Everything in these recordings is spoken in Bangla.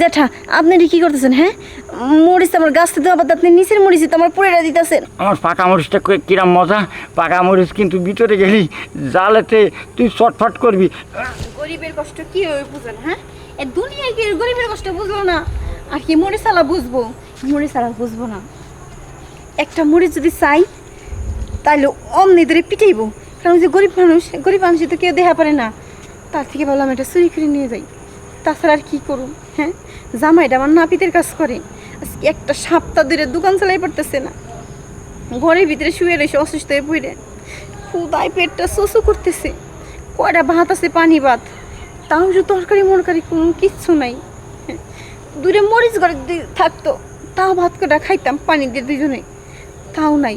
জ্যাঠা আপনি কি করতেছেন হ্যাঁ? মরিচ আমার গাছ থেকে আবার আপনি নিচের মরিচ তো আমার পুরেরা দিতেছেন। আমার পাকা মরিচটা কিরাম মজা? পাকা মরিচ কিন্তু ভিতরে গেলি জালেতে তুই চটফট করবি। গরিবের কষ্ট কি হবে বুঝেন হ্যাঁ? এ দুনিয়ায় কি গরিবের কষ্ট বুঝলো না? আর কি মরিচালা বুঝব? মরিচালা বুঝব না। একটা মরিচ যদি চাই তাহলে অমনি ধরে পিটাইবো। কারণ যে গরিব মানুষ গরিব মানুষ তো কেউ দেখা পারে না। তার থেকে ভাবলাম এটা চুরি করে নিয়ে যাই। তাছাড়া আর কি করুম? হ্যাঁ জামাইটা আমার নাপিতের কাজ করে। আজকে একটা সপ্তাহ ধরে দোকান চালাই পারতেছে না। ঘরের ভিতরে শুয়ে রয়েছে অসুস্থ হয়ে পড়ে। খুদাই পেটটা শোষো করতেছে। কয়টা ভাত আছে পানি ভাত? তাও যে তরকারি মরকারি কোনো কিচ্ছু নাই। হ্যাঁ, দূরে মরিচ ঘরে থাকতো। তাও ভাত কটা খাইতাম পানি দিয়ে দুজনে তাও নাই।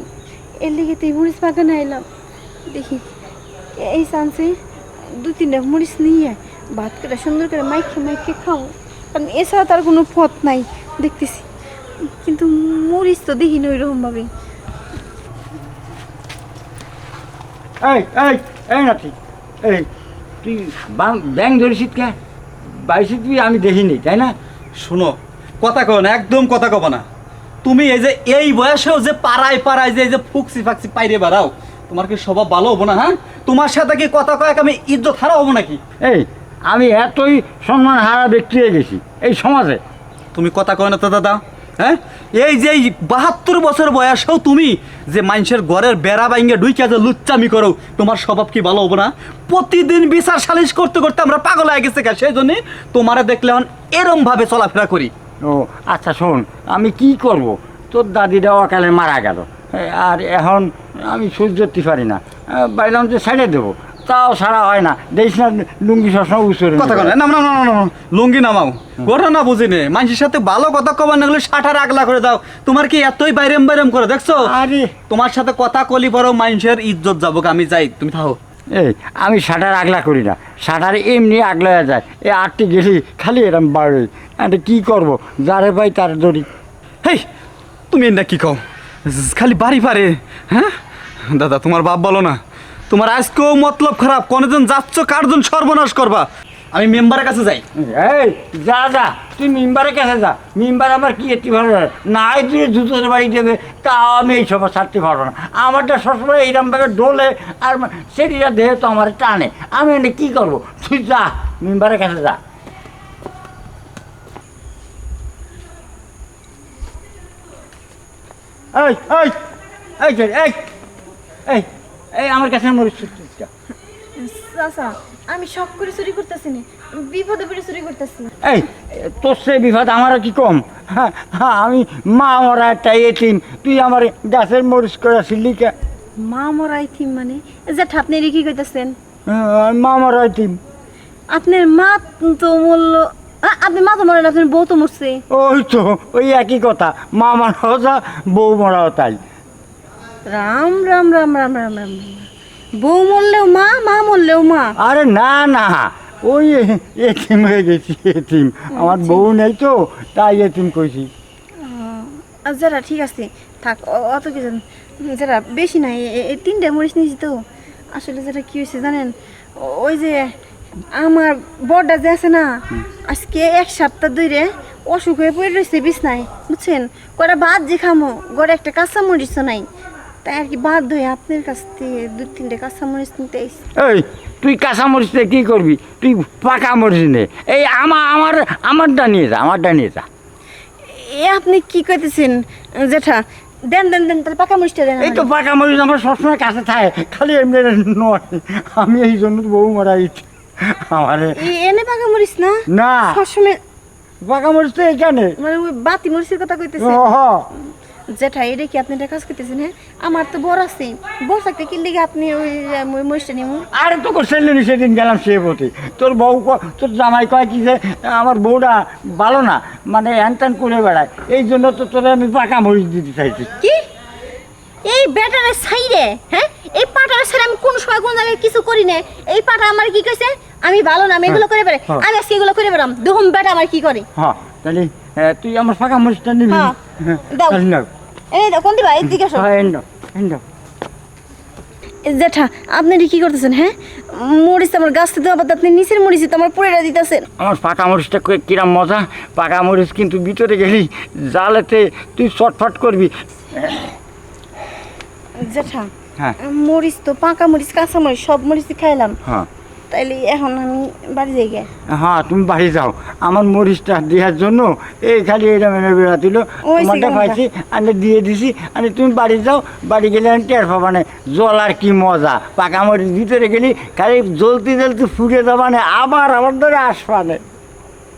এর লেগে তো এই মরিচ বাগানে এলাম দেখি এই চান্সে দু তিনটা মরিচ নিয়ে ভাত কটা সুন্দর করে মাইকে মাইকে খাও কারণ এছাড়া তার কোনো পথ নাই দেখতেছি। কিন্তু মরিচ তো দেখি না ওইরকমভাবে। এই এই এই না ঠিক এই তুই ব্যাং ধরেছিস কে? বাইশে তুই আমি দেখিনি তাই না? শোনো কথা কও না একদম কথা কব না। তুমি এই যে এই বয়সেও যে পাড়ায় পাড়ায় যে এই যে ফুকসি ফাকসি পাইরে বেড়াও তোমার কি স্বভাব ভালো হব না হ্যাঁ? তোমার সাথে কি কথা কয়েক আমি ইজ্জত হারা হব নাকি? এই আমি এতই সম্মান হারা ব্যক্তি হয়ে গেছি এই সমাজে। তুমি কথা কয় না তো দাদা। হ্যাঁ? এই যে এই বাহাত্তর বছর বয়সেও তুমি যে মানুষের ঘরের বেড়া বাইঙ্গে ঢুইকে যে লুচ্চামি করো তোমার স্বভাব কি ভালো হব না? প্রতিদিন বিচার সালিশ করতে করতে আমরা পাগল হয়ে গেছে সেই জন্যে তোমারে দেখলে এখন এরমভাবে চলাফেরা করি। ও আচ্ছা শোন আমি কি করব? তোর দাদিটা অকালে মারা গেল। আর এখন আমি সহ্য করতে পারি না। বাইলাম যে ছেড়ে দেবো। তাও সারা হয় না। দেখিস না লুঙ্গি সবসময় উচরে কথা কয় না না না লুঙ্গি নামাও। ঘটনা বুঝি নে। মানুষের সাথে ভালো কথা কবার না গেলে ষাটার আগলা করে দাও। তোমার কি এতই বাইরেম বাইরেম করে দেখছ? আরে। তোমার সাথে কথা কলি বড় মানুষের ইজ্জত যাব আমি যাই তুমি থাকো এই আমি সাঁটার আগলা করি না। সাঁটার এমনি আগলা যায়। এই আটটি গেলি খালি এরম বাড়ি। এটা কী করব? যারে পাই তার দড়ি হেই তুমি এটা কি কও? খালি বাড়ি পারে হ্যাঁ? দাদা তোমার বাপ বলো না। তোমার আজকেও মতলব খারাপ, কোনদিন যাচ্ছ কারজন সর্বনাশ করবা? আমি মেম্বারের কাছে যাই। এই, যা যা, তুই মিম্বারের কাছে যা। মিম্বার আমার কি একটি ভালো লাগে নাই তুই জুতোর বাড়ি দেবে, তাও আমি এই সব ছাড়তে পারব না। আমারটা সবসময় এইরকমভাবে ডোলে, আর সেটিটা দেহে তো আমার টানে। আমি এটা কী করব? তুই যা, মিম্বারের কাছে যা। এই এই এই এই এই। এই আমার কাছে মরিস চাচা আমি সব করে চুরি করতেছি না। বিপদে পড়ে চুরি করতেছি না। এই তোর সে বিপদ আমার কি কম? হ্যাঁ হ্যাঁ আমি মা মরা একটা এটিম তুই আমার গাছের মরিচ করে সিলিকা মা মরাই থিম মানে? জ্যাঠা আপনি কি কইতেছেন? মা মরা এটিম আপনার মা তো মরল আ, আপনি মা তো মরেন আপনার বউ তো মরছে। ওই তো ওই একই কথা। মা মারাও যা বউ মরাও তাই রাম রাম রাম রাম রাম রাম বউ মরলেও মা মা মরলেও মা। আরে না না। ওই এটিম হয়ে গেছি এটিম আমার বউ নেই তো তাই এটিম কইছি। যারা ঠিক আছে। থাক অত কিছু। যারা বেশি নাই তিনটা মরিচ নিয়েছি তো। আসলে যেটা কি হয়েছে জানেন ওই যে আমার বড়টা যে আছে না আজকে এক সপ্তাহ ধরে অসুখ হয়ে পড়ে রয়েছে বিছনায় বুঝছেন? কটা ভাত যে খামো গড়ে একটা কাঁচা মরিচ নাই। তাই আর কি বাধ্য হয়ে আপনার কাছ থেকে দু তিনটে কাঁচা মরিচ নিতে এসেছি এই তুই কাঁচা মরিচ দিয়ে কী করবি? তুই পাকা মরিচ নে। এই আমার আমার আমারটা নিয়ে যা আমারটা নিয়ে যা। এ আপনি কি কইতেছেন? জেঠা দেন দেন দেন তাহলে পাকা মরিচটা দেন এই তো আমারে। পাকা মরিচ আমার সবসময় কাছে থাকে খালি এমনি নয়। আমি এই জন্য তো বউ মারা গেছি। আমার এ- এনে পাকা মরিচ না? না। সবসময় পাকা মরিচ তো এখানে। মানে ওই বাতি মরিচের কথা কইতেছে ওহ জেঠা এটা কি আপনি এটা কাজ করতেছেন হ্যাঁ? আমার তো বড় আছে। বড় থাকতে কি লিগে আপনি ওই মরিচটা নিমু? আরে তো করছিলেন সেদিন গেলাম সে পথে তোর বউ তোর জামাই কয় কি যে আমার বউটা ভালো না মানে হ্যান ত্যান করে বেড়ায়। এই জন্য তো তোরা আমি পাকা মরিচ দিতে চাইছি। কি? এই ব্যাটারে সাইরে হ্যাঁ? এই পাটার সাইরে আমি কোন সময় কোন জায়গায় কিছু করি না এই পাটা আমার কি কইছে? আমি ভালো না আমি এগুলো করে বেড়াই। হ্যাঁ। আমি আজকে এগুলো করে বেড়াম। দেখুন বেটা আমার কি করে? হ্যাঁ তাহলে তুই আমার পাকা মরিচটা নিবি। হ্যাঁ, দাও। এই কোন দিবা হ্যাঁ এন্ড এন্ড এ আপনি কি করতেছেন হ্যাঁ? মরিচ তো আমার গাছ থেকে আবার আপনি নিচের মরিচ তো আমার পুরেরা দিতেছেন। আমার পাকা মরিচটা কিরাম মজা। পাকা মরিচ কিন্তু ভিতরে গেলি জালেতে তুই চটফট করবি। জেঠা হ্যাঁ। মরিচ তো পাকা মরিচ কাঁচা মরিচ সব মরিচই খাইলাম। হ্যাঁ। তাইলে এখন আমি বাড়ি যাই গে। হ্যাঁ তুমি বাড়ি যাও। আমার মরিচটা দেওয়ার জন্য এই খালি এটা মেনে বেড়াতিল। ওই তোমারটা পাইছি আমি দিয়ে দিছি আমি তুমি বাড়ি যাও বাড়ি গেলে আমি টের পাবা না। জল আর কি মজা। পাকা মরিচ ভিতরে গেলি খালি জ্বলতে জ্বলতে ফুটে যাবা না আবার আমার ধরে আসবা না।